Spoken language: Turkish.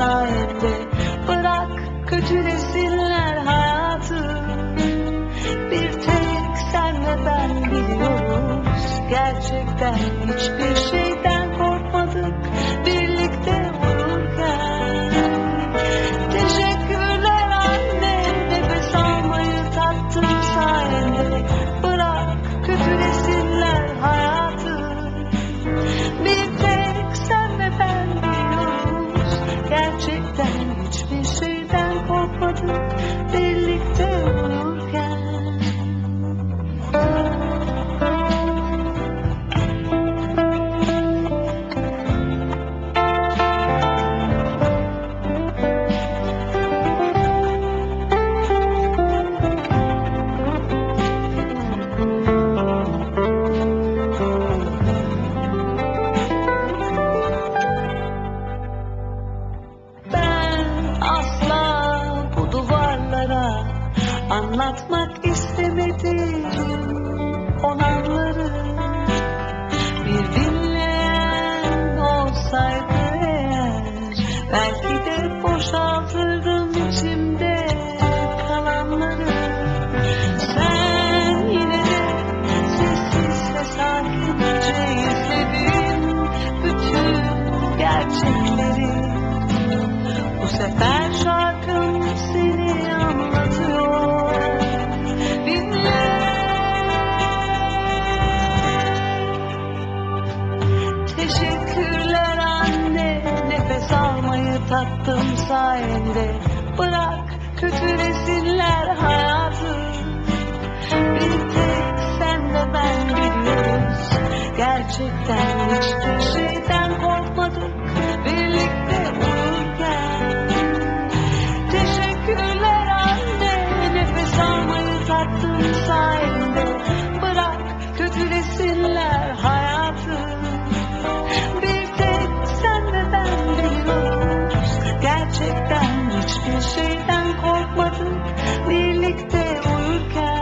sayende Bırak kötülesinler hayatı. Bir tek sen ve ben biliyoruz Gerçekten hiçbir şeyden korkmadık. Birlikte olurken. Teşekkürler anne Nefes almayı tattım sayende. Bırak kötülesinler Gerçekten hiçbir şeyden korkmadık Birlikte asla bu duvarlara anlatmak istemedim. Olanları Bir dinleyen olsaydı eğer belki de boşaltırdım sefer şarkım seni anlatıyor. Dinle. Teşekkürler anne Nefes almayı tattım sayende. Bırak kötülesinler hayatı. Bir tek sen ve ben biliyoruz Gerçekten hiçbir şeyden korkmadık hiçbir şeyden korkmadık Birlikte uyurken